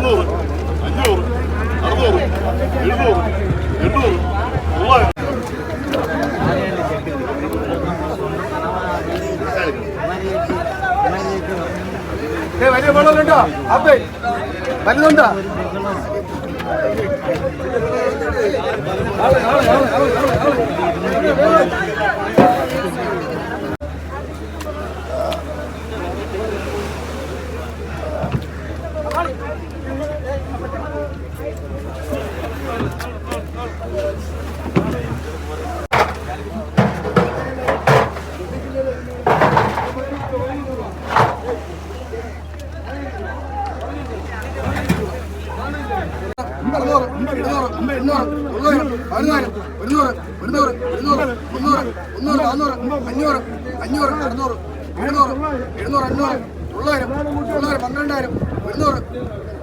നാനൂറ് അഞ്ഞൂറ് അറുന്നൂറ് എഴുന്നൂറ് എണ്ണൂറ് തൊള്ളായിരം. വലിയ വെള്ളമുണ്ടോ അപ്പേ വലുതുണ്ടോ അറുന്നൂറ് എഴുന്നൂറ് എണ്ണൂറ് തൊള്ളായിരം പതിനായിരം ഒരുന്നൂറ് ഒരുന്നൂറ് ഇരുന്നൂറ് മുന്നൂറ് മുന്നൂറ് നാന്നൂറ് അഞ്ഞൂറ് അഞ്ഞൂറ് അറുന്നൂറ് എഴുന്നൂറ് എഴുന്നൂറ് അഞ്ഞൂറ് തൊള്ളായിരം തൊള്ളായിരം പന്ത്രണ്ടായിരം ഒരുന്നൂറ്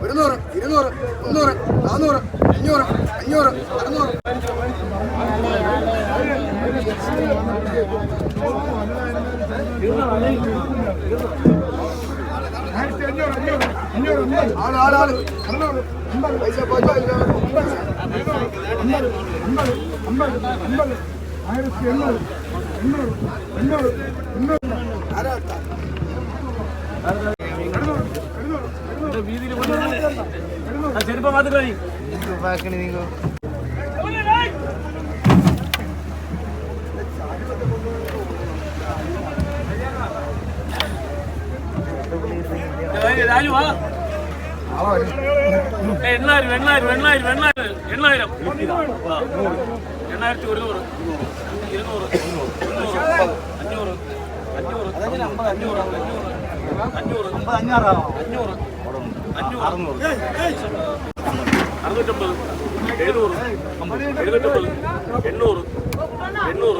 ഒരുന്നൂറ് ഇരുന്നൂറ് മുന്നൂറ് നാന്നൂറ് അഞ്ഞൂറ് അഞ്ഞൂറ് അറുന്നൂറ്. പൈസ ആയിരത്തി എണ്ണൂറ് എണ്ണൂറ് എണ്ണൂറ് എണ്ണൂറ് ചെരുപ്പം മാത്രമേ രാജുവാ എണ്ണായിരം എണ്ണായിരം എണ്ണായിരം എണ്ണായിരം എണ്ണായിരം. എണ്ണായിരത്തി ഒരുന്നൂറ് ഇരുന്നൂറ് മുന്നൂറ് അഞ്ഞൂറ് അഞ്ഞൂറ് അഞ്ഞൂറ് അഞ്ഞൂറ് അഞ്ഞൂറ് അഞ്ഞൂറ് അഞ്ഞൂറ് അറുന്നൂറ്റമ്പത് എഴുന്നൂറ് എഴുന്നൂറ്റമ്പത് എണ്ണൂറ് എണ്ണൂറ്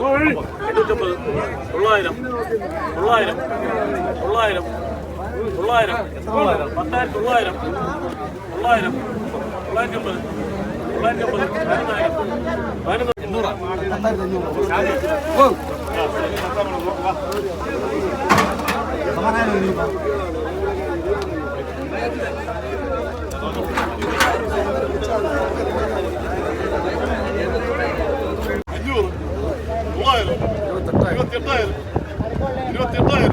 എണ്ണൂറ്റമ്പത് തൊള്ളായിരം തൊള്ളായിരം തൊള്ളായിരം തൊള്ളായിരം പത്തായിരത്തി തൊള്ളായിരം തൊള്ളായിരം തൊള്ളായിരത്തി അമ്പത് തൊള്ളായിരത്തി അമ്പത് പതിനൊന്നായിരം പതിനൊന്ന് എണ്ണൂറ് അഞ്ഞൂറ് തൊള്ളായിരം ഇരുപത്തി എട്ടായിരം